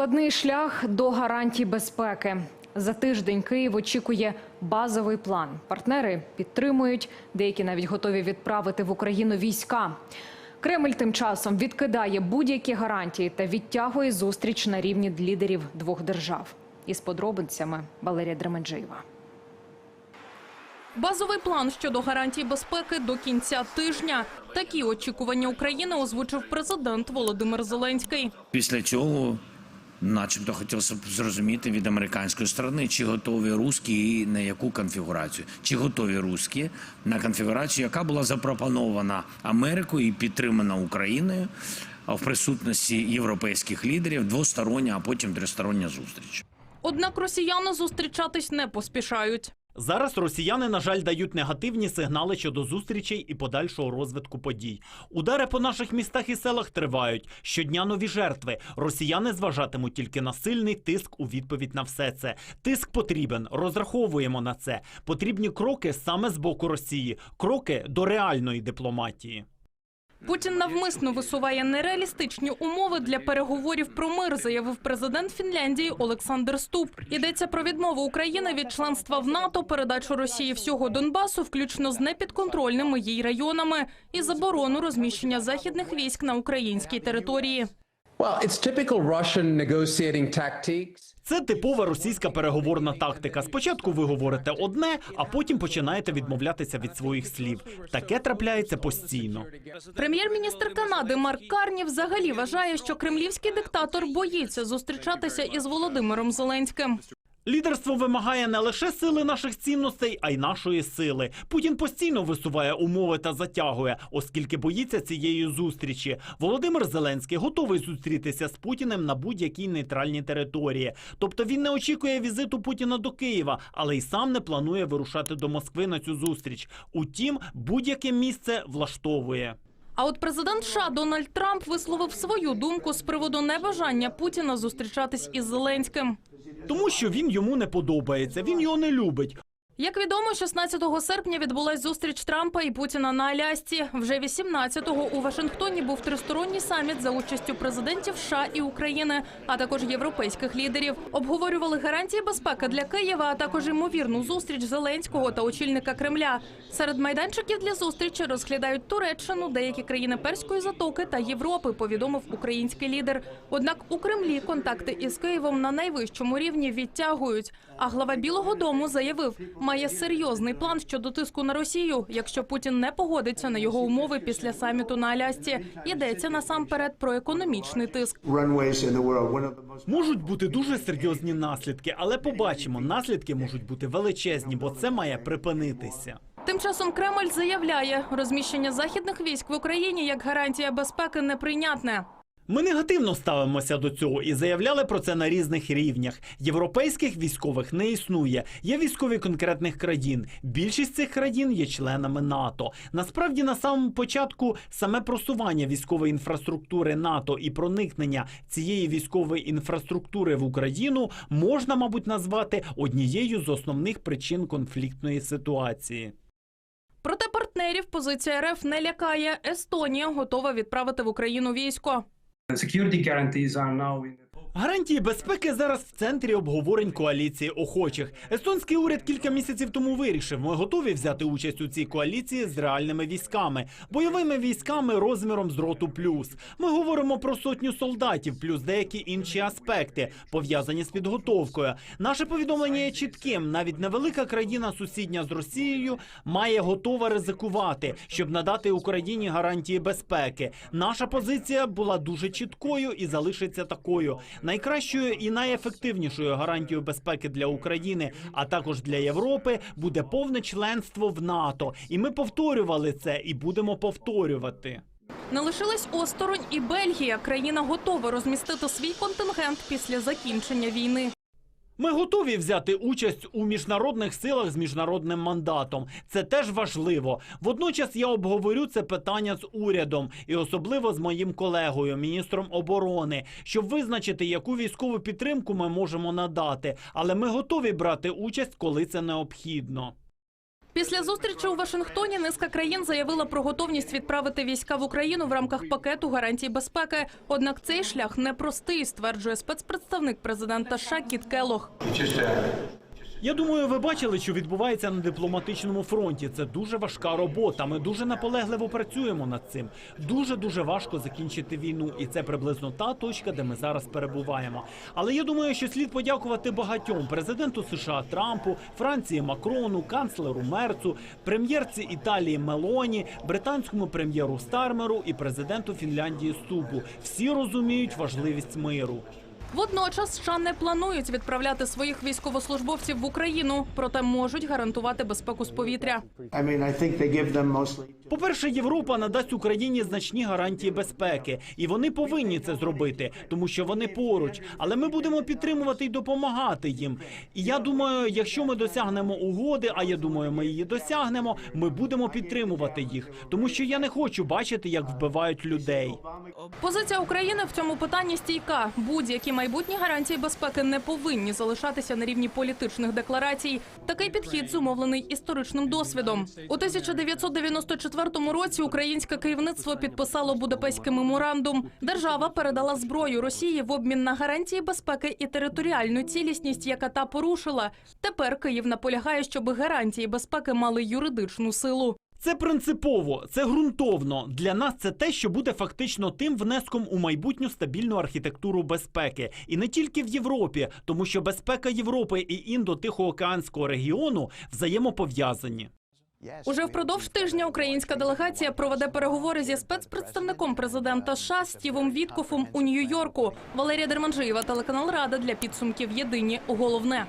Складний шлях до гарантій безпеки. За тиждень Київ очікує базовий план. Партнери підтримують, деякі навіть готові відправити в Україну війська. Кремль тим часом відкидає будь-які гарантії та відтягує зустріч на рівні лідерів двох держав. Із подробицями Валерія Дременджиєва. Базовий план щодо гарантій безпеки до кінця тижня. Такі очікування України озвучив президент Володимир Зеленський. Після цього, начебто, хотілося б зрозуміти від американської сторони, чи готові русські і на яку конфігурацію, чи готові русські на конфігурацію, яка була запропонована Америкою і підтримана Україною в присутності європейських лідерів, двостороння, а потім тристороння зустріч. Однак росіяни зустрічатись не поспішають. Зараз росіяни, на жаль, дають негативні сигнали щодо зустрічей і подальшого розвитку подій. Удари по наших містах і селах тривають. Щодня нові жертви. Росіяни зважатимуть тільки на сильний тиск у відповідь на все це. Тиск потрібен. Розраховуємо на це. Потрібні кроки саме з боку Росії, кроки до реальної дипломатії. Путін навмисно висуває нереалістичні умови для переговорів про мир, заявив президент Фінляндії Олександр Ступ. Йдеться про відмову України від членства в НАТО, передачу Росії всього Донбасу, включно з непідконтрольними їй районами, і заборону розміщення західних військ на українській території. Well, it's typical Russian negotiating. Це типова російська переговорна тактика. Спочатку ви говорите одне, а потім починаєте відмовлятися від своїх слів. Таке трапляється постійно. Прем'єр-міністр Канади Марк Карні взагалі вважає, що кремлівський диктатор боїться зустрічатися із Володимиром Зеленським. Лідерство вимагає не лише сили наших цінностей, а й нашої сили. Путін постійно висуває умови та затягує, оскільки боїться цієї зустрічі. Володимир Зеленський готовий зустрітися з Путіним на будь-якій нейтральній території. Тобто він не очікує візиту Путіна до Києва, але й сам не планує вирушати до Москви на цю зустріч. Утім, будь-яке місце влаштовує. А от президент США Дональд Трамп висловив свою думку з приводу небажання Путіна зустрічатись із Зеленським. Тому що він йому не подобається, він його не любить. Як відомо, 16 серпня відбулась зустріч Трампа і Путіна на Алясці. Вже 18-го у Вашингтоні був тристоронній саміт за участю президентів США і України, а також європейських лідерів. Обговорювали гарантії безпеки для Києва, а також ймовірну зустріч Зеленського та очільника Кремля. Серед майданчиків для зустрічі розглядають Туреччину, деякі країни Перської затоки та Європи. Повідомив український лідер. Однак у Кремлі контакти із Києвом на найвищому рівні відтягують. А глава Білого Дому заявив, має серйозний план щодо тиску на Росію, якщо Путін не погодиться на його умови після саміту на Алясці. Йдеться насамперед про економічний тиск. Можуть бути дуже серйозні наслідки, але побачимо, наслідки можуть бути величезні, бо це має припинитися. Тим часом Кремль заявляє, розміщення західних військ в Україні як гарантія безпеки неприйнятне. Ми негативно ставимося до цього і заявляли про це на різних рівнях. Європейських військових не існує. Є військові конкретних країн. Більшість цих країн є членами НАТО. Насправді, на самому початку саме просування військової інфраструктури НАТО і проникнення цієї військової інфраструктури в Україну можна, мабуть, назвати однією з основних причин конфліктної ситуації. Проте партнерів позиція РФ не лякає. Естонія готова відправити в Україну військо. Security guarantees are now in the Гарантії безпеки зараз в центрі обговорень коаліції охочих. Естонський уряд кілька місяців тому вирішив, ми готові взяти участь у цій коаліції з реальними військами, бойовими військами розміром з роту плюс. Ми говоримо про сотню солдатів, плюс деякі інші аспекти, пов'язані з підготовкою. Наше повідомлення є чітким. Навіть невелика країна, сусідня з Росією, має готова ризикувати, щоб надати Україні гарантії безпеки. Наша позиція була дуже чіткою і залишиться такою. Найкращою і найефективнішою гарантією безпеки для України, а також для Європи, буде повне членство в НАТО. І ми повторювали це і будемо повторювати. Не лишилась осторонь і Бельгія. Країна готова розмістити свій контингент після закінчення війни. Ми готові взяти участь у міжнародних силах з міжнародним мандатом. Це теж важливо. Водночас я обговорю це питання з урядом і особливо з моїм колегою, міністром оборони, щоб визначити, яку військову підтримку ми можемо надати. Але ми готові брати участь, коли це необхідно. Після зустрічі у Вашингтоні низка країн заявила про готовність відправити війська в Україну в рамках пакету гарантій безпеки. Однак цей шлях непростий, стверджує спецпредставник президента США Кіт Келлог. Я думаю, ви бачили, що відбувається на дипломатичному фронті. Це дуже важка робота. Ми дуже наполегливо працюємо над цим. Дуже дуже важко закінчити війну, і це приблизно та точка, де ми зараз перебуваємо. Але я думаю, що слід подякувати багатьом президенту США Трампу, Франції Макрону, канцлеру Мерцу, прем'єрці Італії Мелоні, британському прем'єру Стармеру і президенту Фінляндії Ступу. Всі розуміють важливість миру. Водночас США не планують відправляти своїх військовослужбовців в Україну, проте можуть гарантувати безпеку з повітря. Mostly. По-перше, Європа надасть Україні значні гарантії безпеки, і вони повинні це зробити, тому що вони поруч. Але ми будемо підтримувати і допомагати їм. І я думаю, якщо ми досягнемо угоди, а я думаю, ми її досягнемо, ми будемо підтримувати їх, тому що я не хочу бачити, як вбивають людей. Позиція України в цьому питанні стійка. Будь-які майбутні гарантії безпеки не повинні залишатися на рівні політичних декларацій. Такий підхід зумовлений історичним досвідом. У 1994 році українське керівництво підписало Будапештський меморандум. Держава передала зброю Росії в обмін на гарантії безпеки і територіальну цілісність, яка та порушила. Тепер Київ наполягає, щоб гарантії безпеки мали юридичну силу. Це принципово, це ґрунтовно. Для нас це те, що буде фактично тим внеском у майбутню стабільну архітектуру безпеки, і не тільки в Європі, тому що безпека Європи і індо-тихоокеанського регіону взаємопов'язані. Уже впродовж тижня українська делегація проведе переговори зі спецпредставником президента США Стівом Віткофом у Нью-Йорку. Валерія Дерманжиєва, телеканал Рада для підсумків. Єдині головне.